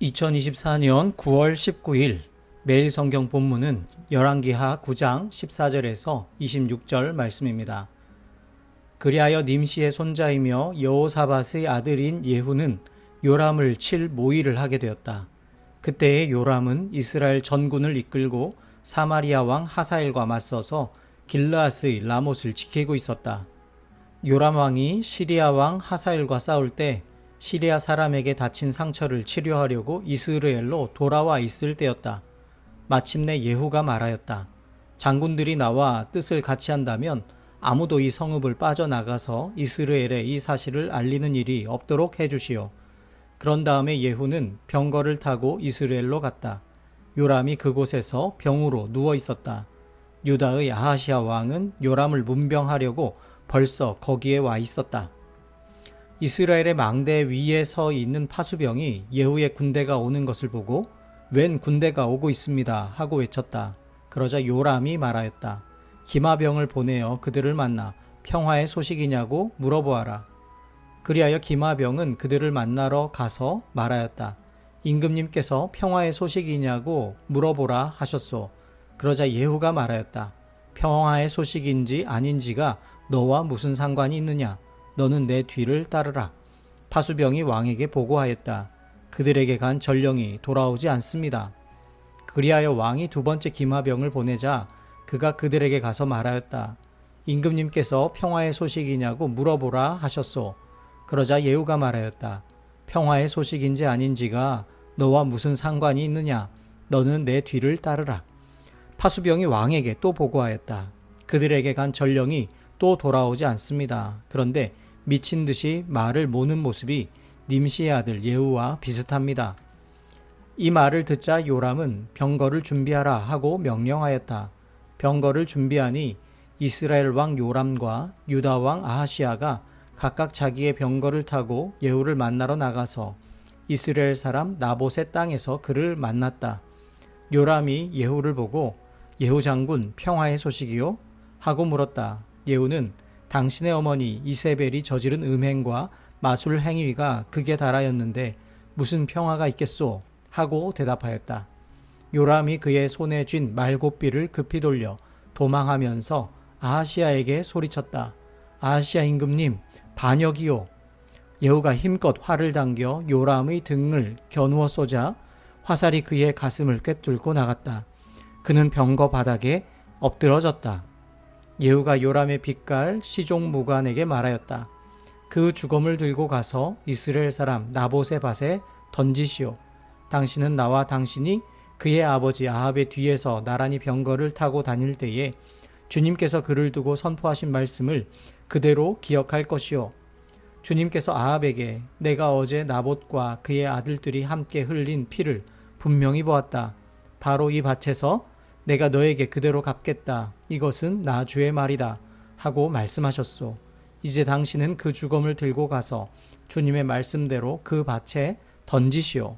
2024년 9월 19일 매일 성경 본문은 열왕기하 9장 14절에서 26절 말씀입니다. 그리하여 님시의 손자이며 여호사밧의 아들인 예후는 요람을 칠 모의를 하게 되었다. 그때의 요람은 이스라엘 전군을 이끌고 사마리아 왕 하사엘과 맞서서 길르앗의 라못을 지키고 있었다. 요람 왕이 시리아 왕 하사엘과 싸울 때 시리아 사람에게 다친 상처를 치료하려고 이스라엘로 돌아와 있을 때였다. 마침내 예후가 말하였다. 장군들이 나와 뜻을 같이 한다면 아무도 이 성읍을 빠져나가서 이스라엘에 이 사실을 알리는 일이 없도록 해주시오. 그런 다음에 예후는 병거를 타고 이스라엘로 갔다. 요람이 그곳에서 병으로 누워 있었다. 유다의 아하시아 왕은 요람을 문병하려고 벌써 거기에 와 있었다. 이스라엘의 망대 위에 서 있는 파수병이 예후의 군대가 오는 것을 보고 웬 군대가 오고 있습니다 하고 외쳤다. 그러자 요람이 말하였다. 기마병을 보내어 그들을 만나 평화의 소식이냐고 물어보아라. 그리하여 기마병은 그들을 만나러 가서 말하였다. 임금님께서 평화의 소식이냐고 물어보라 하셨소. 그러자 예후가 말하였다. 평화의 소식인지 아닌지가 너와 무슨 상관이 있느냐? 너는 내 뒤를 따르라. 파수병이 왕에게 보고하였다. 그들에게 간 전령이 돌아오지 않습니다. 그리하여 왕이 두 번째 기마병을 보내자 그가 그들에게 가서 말하였다. 임금님께서 평화의 소식이냐고 물어보라 하셨소. 그러자 예후가 말하였다. 평화의 소식인지 아닌지가 너와 무슨 상관이 있느냐? 너는 내 뒤를 따르라. 파수병이 왕에게 또 보고하였다. 그들에게 간 전령이 또 돌아오지 않습니다. 그런데 미친 듯이 말을 모는 모습이 님시의 아들 예후와 비슷합니다. 이 말을 듣자 요람은 병거를 준비하라 하고 명령하였다. 병거를 준비하니 이스라엘 왕 요람과 유다 왕 아하시아가 각각 자기의 병거를 타고 예후를 만나러 나가서 이스라엘 사람 나봇의 땅에서 그를 만났다. 요람이 예후를 보고 예후 장군 평화의 소식이요? 하고 물었다. 예후는 당신의 어머니 이세벨이 저지른 음행과 마술 행위가 극에 달하였는데 무슨 평화가 있겠소? 하고 대답하였다. 요람이 그의 손에 쥔 말고삐를 급히 돌려 도망하면서 아하시아에게 소리쳤다. 아하시아 임금님, 반역이요. 예후가 힘껏 활을 당겨 요람의 등을 겨누어 쏘자 화살이 그의 가슴을 꿰뚫고 나갔다. 그는 병거 바닥에 엎드러졌다. 예후가 요람의 빛깔 시종 무관에게 말하였다. 그 주검을 들고 가서 이스라엘 사람 나봇의 밭에 던지시오. 당신은 나와 당신이 그의 아버지 아합의 뒤에서 나란히 병거를 타고 다닐 때에 주님께서 그를 두고 선포하신 말씀을 그대로 기억할 것이요. 주님께서 아합에게 내가 어제 나봇과 그의 아들들이 함께 흘린 피를 분명히 보았다. 바로 이 밭에서 내가 너에게 그대로 갚겠다. 이것은 나 주의 말이다. 하고 말씀하셨소. 이제 당신은 그 주검을 들고 가서 주님의 말씀대로 그 밭에 던지시오.